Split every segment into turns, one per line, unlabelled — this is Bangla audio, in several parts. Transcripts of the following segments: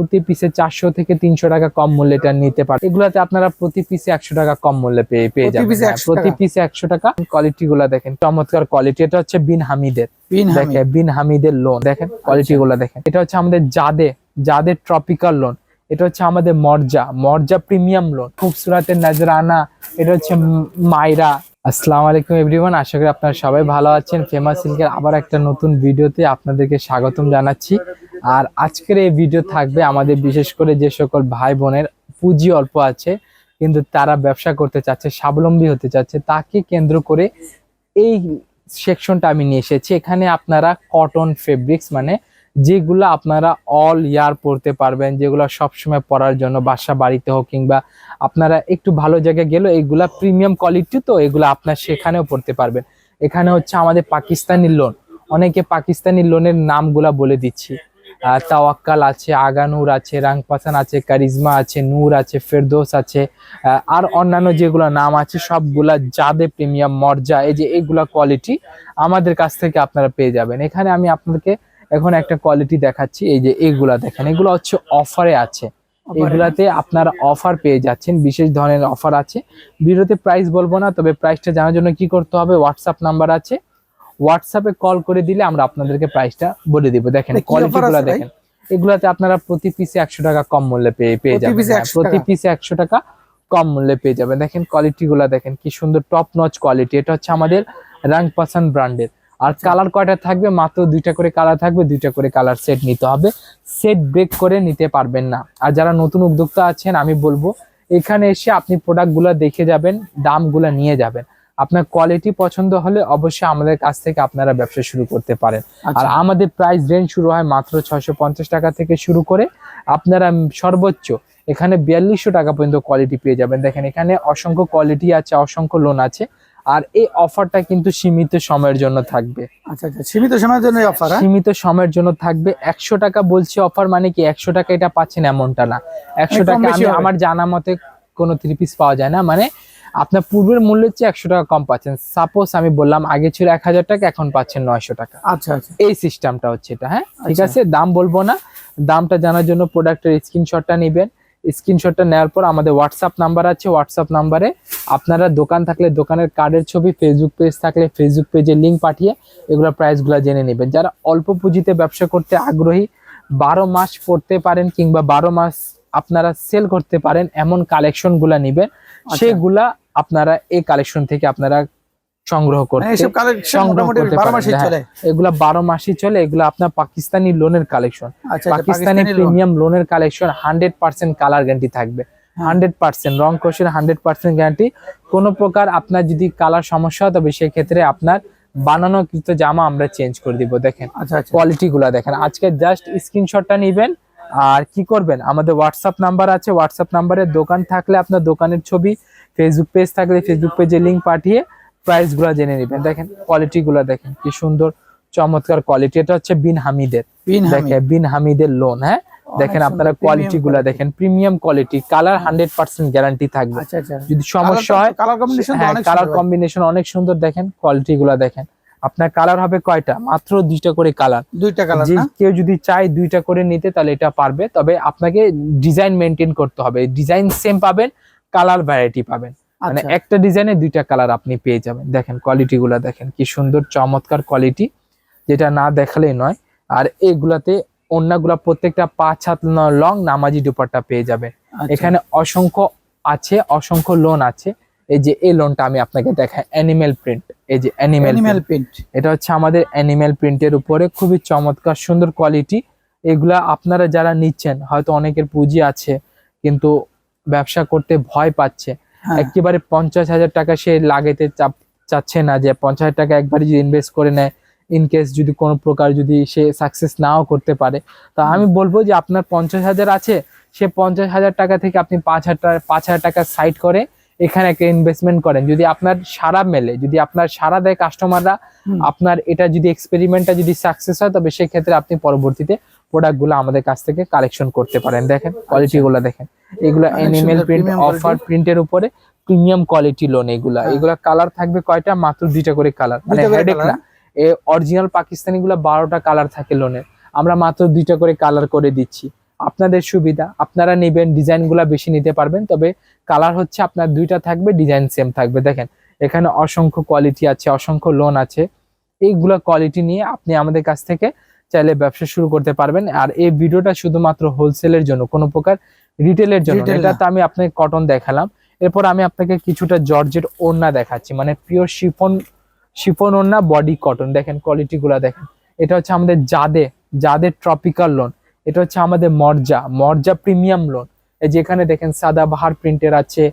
প্রতি পিসে চারশো থেকে তিনশো টাকা কম মূল্যে এটা নিতে পারেন এগুলাতে আপনারা প্রতি পিসে একশো টাকা কম মূল্যে পেয়ে পেয়ে যাবেন। হ্যাঁ,
100
প্রতি পিসে একশো টাকা। কোয়ালিটি গুলা দেখেন চমৎকার কোয়ালিটি এটা হচ্ছে বিন হামিদের। দেখেন বিন হামিদের লোন দেখেন কোয়ালিটি গুলা দেখেন। এটা হচ্ছে আমাদের জাদে জাদে ট্রপিক্যাল লোন এটা হচ্ছে আমাদের মর্জা মর্জা প্রিমিয়াম লোন খুবসুরাতের নাজরানা এটা হচ্ছে মাইরা। আসসালামু আলাইকুম এভরিওয়ান আশা করি আপনারা সবাই ভালো আছেন। ফেমাস সিল্কের আবার একটা নতুন ভিডিওতে আপনাদেরকে স্বাগতম জানাচ্ছি। আর আজকের এই ভিডিও থাকবে আমাদের বিশেষ করে যে সকল ভাই বোনের, পুঁজি অল্প আছে, কিন্তু তারা ব্যবসা করতে চাচ্ছে, স্বাবলম্বী হতে চাচ্ছে, তাকে কেন্দ্র করে এই সেকশনটা আমি নিয়ে এসেছি। এখানে আপনারা কটন ফেব্রিক্স মানে যেগুলো আপনারা অল ইয়ার পরতে পারবেন, যেগুলো সবসময় পরার জন্য, বাসা বাড়িতে হোক কিংবা আপনারা একটু ভালো জায়গায় গেলে এগুলা প্রিমিয়াম কোয়ালিটি তো, এগুলো আপনার সেখানেও পড়তে পারবেন। এখানে হচ্ছে আমাদের পাকিস্তানি লোন অনেকে পাকিস্তানি লোনের নামগুলা বলে দিচ্ছি। তাওয়াক্কাল আছে আগানুর আছে রাংপাসান আছে কারিজমা আছে নূর আছে ফেরদোস আছে আর অন্যান্য যেগুলো নাম আছে সবগুলা জাদে প্রিমিয়াম মর্জা এই যে এগুলা কোয়ালিটি আমাদের কাছ থেকে আপনারা পেয়ে যাবেন। এখানে আমি আপনাদেরকে এখন একটা কোয়ালিটি দেখাচ্ছি এই যে এগুলা দেখেন এগুলো হচ্ছে অফারে আছে। এগুলাতে আপনারা অফার পেয়ে যাচ্ছেন বিশেষ ধরনের অফার আছে। ভিডিওতে প্রাইস বলব না তবে প্রাইসটা জানার জন্য কি করতে হবে হোয়াটসঅ্যাপ নাম্বার আছে। হোয়াটসঅ্যাপে কল করে দিলে আমরা আপনাদেরকে প্রাইসটা বলে দিব। দেখেন
কি offer
কোয়ালিটি গুলা দেখেন। এগুলাতে আপনারা প্রতি পিসে একশো টাকা কম মূল্যে পেয়ে পেয়ে যাবেন। হ্যাঁ,
100
প্রতি পিসে একশো টাকা কম মূল্যে পেয়ে যাবেন। দেখেন কোয়ালিটি গুলা দেখেন কি সুন্দর টপ নচ কোয়ালিটি এটা হচ্ছে আমাদের রাং পাসান ব্র্যান্ডের আর
আচ্ছা।
কালার কয়টা থাকবে? মাত্র দুইটা করে কালার থাকবে দুইটা করে কালার সেট নিতে হবে। সেট ব্রেক করে নিতে পারবেন না। আর যারা নতুন উদ্যোক্তা আছেন আমি বলব এখানে এসে আপনি প্রোডাক্টগুলো দেখে যাবেন দামগুলো নিয়ে যাবেন। আপনার কোয়ালিটি পছন্দ হলে অবশ্যই আমাদের কাছ থেকে আপনারা ব্যবসা শুরু করতে পারেন। আর
আচ্ছা
আমাদের প্রাইস রেঞ্জ শুরু হয় মাত্র ছয়শো পঞ্চাশ টাকা থেকে শুরু করে আপনারা সর্বোচ্চ এখানে বিয়াল্লিশশো টাকা পর্যন্ত কোয়ালিটি পেয়ে যাবেন। দেখেন এখানে অসংখ্য কোয়ালিটি আছে অসংখ্য লোন আছে আর এই অফারটা কিন্তু সীমিত সময়ের জন্য থাকবে।
আচ্ছা আচ্ছা সীমিত সময়ের জন্য অফার হ্যাঁ?
সীমিত সময়ের জন্য থাকবে। একশো টাকা বলছি অফার মানে কি একশো টাকা এটা পাচ্ছেন এমনটা না। একশো টাকা আমি আমার জানা মতে কোনো থ্রি পিস পাওয়া যায় না। মানে আপনার পূর্বের মূল্যের চেয়ে একশো টাকা কম পাচ্ছেন। সাপোজ আমি বললাম আগে ছিল এক হাজার টাকা এখন পাচ্ছেন নয়শো টাকা।
আচ্ছা আচ্ছা।
এই সিস্টেমটা হচ্ছে এটা হ্যাঁ? ঠিক
আচ্ছা।
আছে? দাম বলব না। দামটা জানার জন্য প্রোডাক্টের স্ক্রিনশটটা নেবেন। স্ক্রিনশটটা নেওয়ার পর আমাদের হোয়াটসঅ্যাপ নাম্বার আছে। হোয়াটসঅ্যাপ নাম্বারে আপনারা দোকান থাকলে দোকানের কার্ডের ছবি ফেসবুক পেজ থাকলে ফেসবুক পেজে লিঙ্ক পাঠিয়ে এগুলো প্রাইসগুলো জেনে নেবেন। যারা অল্প পুঁজিতে ব্যবসা করতে আগ্রহী বারো মাস পড়তে পারেন কিংবা বারো মাস আপনারা সেল করতে পারেন এমন কালেকশনগুলো নেবেন।
আচ্ছা।
সেগুলা আপনারা এই কালেকশন থেকে আপনারা সংগ্রহ করতে হ্যাঁ।
চলে।
এগুলা বারো মাসই চলে এগুলো আপনার পাকিস্তানি লোনের কালেকশন
আচ্ছা আচ্ছা,
পাকিস্তানি প্রিমিয়াম লোনের collection hundred percent colour guarantee থাকবে।
হ্যাঁ।
হান্ড্রেড পার্সেন্ট রং কোষের হান্ড্রেড পার্সেন্ট গ্যারান্টি কোনো প্রকার আপনার যদি কালার সমস্যা হয় তবে সেক্ষেত্রে আপনার বানানো কৃত জামা আমরা চেঞ্জ করে দিব দেখেন।
আচ্ছা আচ্ছা।
কোয়ালিটি গুলা দেখেন। আজকে জাস্ট স্ক্রিনশটটা নিবেন আর কি করবেন? আমাদের হোয়াটসঅ্যাপ নাম্বার আছে হোয়াটসঅ্যাপ নাম্বারে দোকান থাকলে আপনার দোকানের ছবি ফেসবুক পেজ থাকলে ফেসবুক পেজে লিংক পাঠিয়ে প্রাইসগুলা জেনে নেবেন। দেখেন কোয়ালিটি গুলা দেখেন কি সুন্দর চমৎকার কোয়ালিটি এটা হচ্ছে বিন হামিদের। বিন হামিদের লোন হ্যাঁ? দেখেন আপনারা কোয়ালিটি গুলা দেখেন premium quality colour hundred percent guarantee থাকবে।
আচ্ছা আচ্ছা।
যদি সমস্যা হয়
কালার কম্বিনেশন
হ্যাঁ
অনেক
কালার
সুন্দর।
কম্বিনেশন অনেক সুন্দর দেখেন কোয়ালিটি গুলা দেখেন। আপনার কালার হবে কয়টা? মাত্র দুইটা করে কালার
দুইটা কালার
যে কেউ যদি চায় দুইটা করে নিতে তাহলে এটা পারবে। তবে আপনাকে ডিজাইন মেনটেন করতে হবে। ডিজাইন সেম পাবেন কালার ভ্যারাইটি পাবেন। মানে
আচ্ছা।
একটা ডিজাইনে দুইটা কালার আপনি পেয়ে যাবেন। দেখেন কোয়ালিটি গুলা দেখেন কি সুন্দর চমৎকার কোয়ালিটি যেটা না দেখালেই নয়। আর এগুলাতে অন্যগুলা প্রত্যেকটা পাঁচ হাত লং নামাজি দুপাট্টা পেয়ে যাবেন।
আচ্ছা।
এখানে অসংখ্য আছে অসংখ্য লোন আছে। এই যে এই লোনটা আমি আপনাকে দেখাই অ্যানিমেল প্রিন্ট এই যে অ্যানিমেল
প্রিন্ট
এটা হচ্ছে আমাদের অ্যানিমেল প্রিন্টের উপরে খুবই চমৎকার সুন্দর কোয়ালিটি এগুলা আপনারা যারা নিচ্ছেন হয়তো অনেকের পুঁজি আছে কিন্তু ব্যবসা করতে ভয় পাচ্ছে।
হ্যাঁ।
একেবারে পঞ্চাশ হাজার টাকা সে লাগাতে চাচ্ছে না যে পঞ্চাশ হাজার টাকা একবারে যদি ইনভেস্ট করে নেয় ইন কেস যদি কোনো প্রকার যদি সে সাকসেস নাও করতে পারে। তা আমি বলব যে আপনার পঞ্চাশ হাজার আছে সে পঞ্চাশ হাজার টাকা থেকে আপনি পাঁচ হাজার টাকা পাঁচ হাজার টাকা সাইড করে এখানে একটা ইনভেস্টমেন্ট করেন। যদি আপনার সারা মেলে যদি আপনার সারা দেয় কাস্টমাররা আপনার এটা যদি এক্সপেরিমেন্টটা যদি সাকসেস হয় তবে সেক্ষেত্রে আপনি পরবর্তীতে প্রোডাক্টগুলো আমাদের কাছ থেকে কালেকশন করতে পারেন। দেখেন কোয়ালিটি গুলো দেখেন। এগুলো
অনেক
এনিমেল প্রিন্ট অফার প্রিন্টের উপরে প্রিমিয়াম কোয়ালিটি লোন এগুলা।
হ্যাঁ।
এগুলা কালার থাকবে কয়টা? মাত্র দুইটা করে কালার মানে হেডেক না। এ অরিজিনাল পাকিস্তানি গুলা বারোটা কালার থাকে লোনের আমরা মাত্র দুইটা করে কালার করে দিচ্ছি। আপনাদের সুবিধা আপনারা নেবেন ডিজাইনগুলো বেশি নিতে পারবেন তবে কালার হচ্ছে আপনার দুইটা থাকবে ডিজাইন সেম থাকবে। দেখেন এখানে অসংখ্য কোয়ালিটি আছে অসংখ্য লোন আছে। এইগুলো কোয়ালিটি নিয়ে আপনি আমাদের কাছ থেকে চাইলে ব্যবসা শুরু করতে পারবেন। আর এই ভিডিওটা শুধুমাত্র হোলসেলের জন্য কোনো প্রকার রিটেলের জন্য এটা তো আমি আপনাকে কটন দেখালাম। এরপর আমি আপনাকে কিছুটা জর্জেট ওড়না দেখাচ্ছি। মানে পিওর শিফন শিফন ওড়না বডি কটন দেখেন কোয়ালিটি গুলা দেখেন। এটা হচ্ছে আমাদের জাদে জাদে ট্রপিক্যাল লোন এটা হচ্ছে আমাদের মর্জা মর্জা প্রিমিয়াম লোন এই যেখানে দেখেন সাদা বাহার প্রিন্টের আছে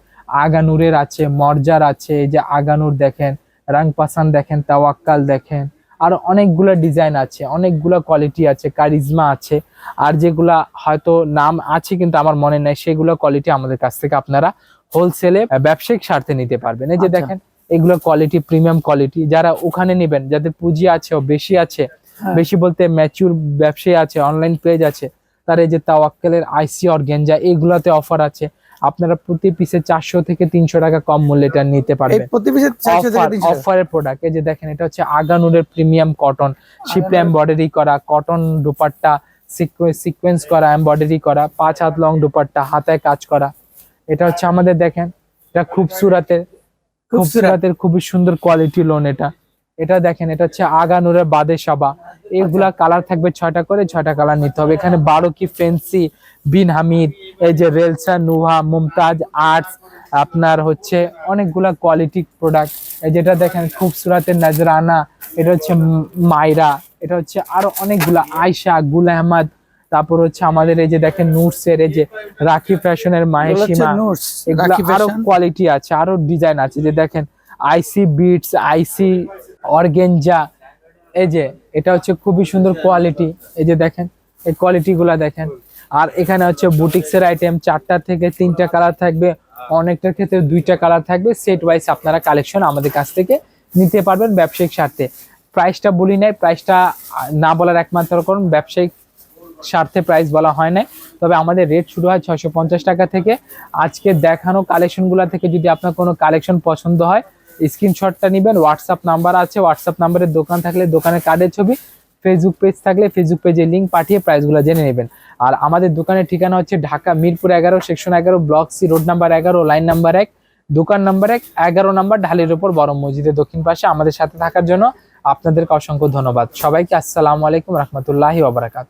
আগানুরের আছে মর্জার আছে। এই যে আগানুর দেখেন রাংপাসান দেখেন তাওয়াক্কাল দেখেন। আর অনেকগুলো ডিজাইন আছে অনেকগুলো কোয়ালিটি আছে কারিজমা আছে আর যেগুলা হয়তো নাম আছে কিন্তু আমার মনে নাই সেগুলো কোয়ালিটি আমাদের কাছ থেকে আপনারা হোলসেলে ব্যবসায়িক স্বার্থে নিতে পারবেন এই যে
আচ্ছা।
দেখেন এগুলো কোয়ালিটি প্রিমিয়াম কোয়ালিটি যারা ওখানে নেবেন যাদের পুঁজি আছে ও বেশি আছে
হ্যাঁ।
বেশি বলতে ম্যাচিউর ব্যবসায়ী আছে অনলাইন পেজ আছে তার এই যে তাওয়াক্কেলের আইসি অর্গেঞ্জা এগুলাতে অফার আছে। আপনারা প্রতি পিসে চারশো থেকে তিনশো টাকা কম মূল্যে এটা নিতে পারবেন। অফারের প্রোডাক্ট এই যে দেখেন এটা হচ্ছে আগানুরের প্রিমিয়াম কটন শিপে এমব্রয়ডারি করা কটন দুপাট্টা সিকোয়েন্স করা এমব্রয়ডারি করা পাঁচ হাত লং দুপাট্টা হাতায় কাজ করা। এটা হচ্ছে আমাদের দেখেন এটা খুব সুরাতের খুব সুরাতের খুবই সুন্দর কোয়ালিটি লোন এটা। এটা দেখেন এটা হচ্ছে আগানুরের বাদে সাবা। এগুলা কালার থাকবে ছয়টা করে ছয়টা কালার নিতে হবে। এখানে বারো কি ফেন্সি বিন হামিদ এই যে রেলসা নুহা মুমতাজ আর্টস আপনার হচ্ছে অনেকগুলা কোয়ালিটি প্রোডাক্ট এই যেটা দেখেন খুব সুরাতের নাজরানা এটা হচ্ছে মাইরা এটা হচ্ছে আরও অনেকগুলা আয়শা গুল আহমদ তারপর হচ্ছে আমাদের এই যে দেখেন নুরসের এই যে রাখি ফ্যাশনের মাহেশিমা এগুলো
আরও
কোয়ালিটি আছে আরও ডিজাইন আছে। যে দেখেন আইসি বিটস আইসি অর্গেঞ্জা। এই যে, এটা হচ্ছে খুবই সুন্দর কোয়ালিটি এই যে দেখেন, এই কোয়ালিটি গুলা দেখেন। আর এখানে হচ্ছে বুটিক্স এর আইটেম চারটা থেকে তিনটা কালার থাকবে। অনেকটার ক্ষেত্রে দুইটা কালার থাকবে। সেট ওয়াইজ আপনারা কালেকশন আমাদের কাছ থেকে নিতে পারবেন ব্যবসায়িক স্বার্থে। প্রাইসটা বলি নাই প্রাইসটা না বলার একমাত্র কারণ ব্যবসায়িক স্বার্থে প্রাইস বলা হয় না তবে আমাদের রেট শুরু হয় পঞ্চাশ টাকা থেকে। আজকে দেখানো কালেকশনগুলো থেকে যদি আপনার কোনো কালেকশন পছন্দ হয় স্ক্রিনশটটা নেবেন হোয়াটসঅ্যাপ নাম্বার আছে হোয়াটসঅ্যাপ নাম্বারের দোকান থাকলে দোকানের কার্ডের ছবি ফেসবুক পেজ থাকলে ফেসবুক পেজে লিঙ্ক পাঠিয়ে প্রাইসগুলো জেনে নেবেন। আর আমাদের দোকানের ঠিকানা হচ্ছে ঢাকা মিরপুর এগারো সেকশন এগারো ব্লক সি রোড নাম্বার এগারো লাইন নাম্বার এক, দোকান নাম্বার এক, এগারো নাম্বার ঢালের ওপর বড় মসজিদের দক্ষিণ পাশে আমাদের সাথে থাকার জন্য আপনাদেরকে অসংখ্য ধন্যবাদ। সবাইকে আসসালামু আলাইকুম, রহমতুল্লাহি ওবরাকাত